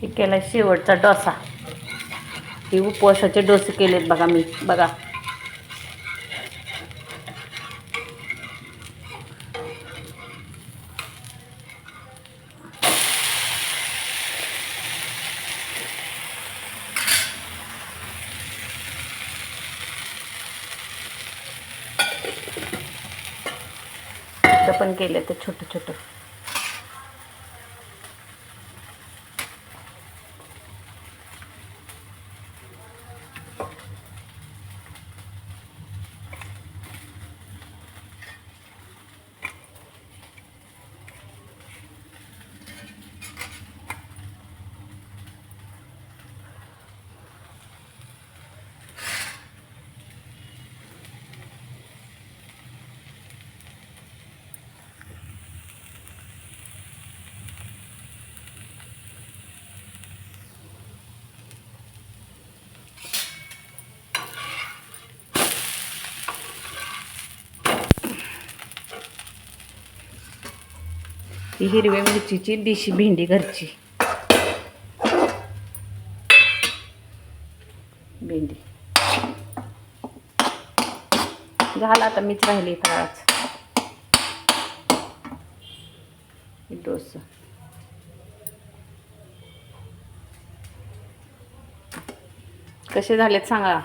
हे केला शेवटचा डोसा. हे उपवासाचे डोसे केलेत बघा मी बघा. पण केले ते छोटं छोटं ही हिरव्या मिरचीची देशी भेंडी घरची. भेंडी. झाला आता मीच राहिली फळाच डोसा. कसे झालेत सांगा?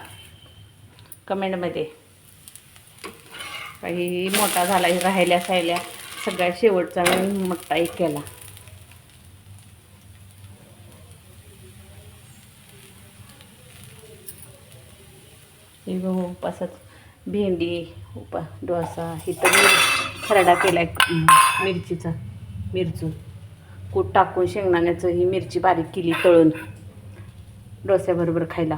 कमेंटमध्ये. काही मोठा झाला राहिल्या सायल्या. सगळ्यात शेवटचा मी मोठा एक केला. हे बघ उपासात भेंडी उपा डोसा इथं मी खरडा केला आहे मिरचीचा मिरचू. कूट टाकून शेंगदाण्याचं ही मिरची बारीक केली तळून. डोस्याबरोबर खायला.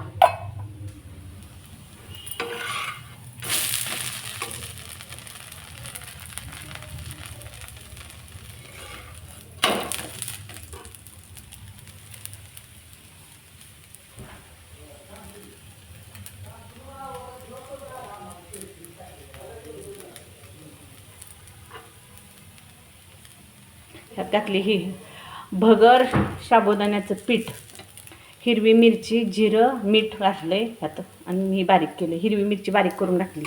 ह्यात टाकली ही. भगर साबुदाण्याचं पीठ. हिरवी मिरची जिरं मीठ घातलं आहे ह्यात. आणि मी बारीक केलं हिरवी मिरची बारीक करून टाकली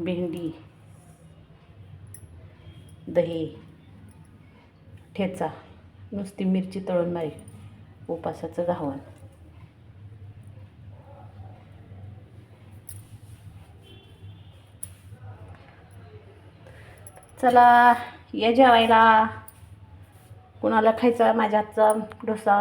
भेंडी दही ठेचा नुसती मिरची तळून मारी उपासाचं धावण चला या जेवायला. कुणाला खायचा? माझ्या हातचा डोसा.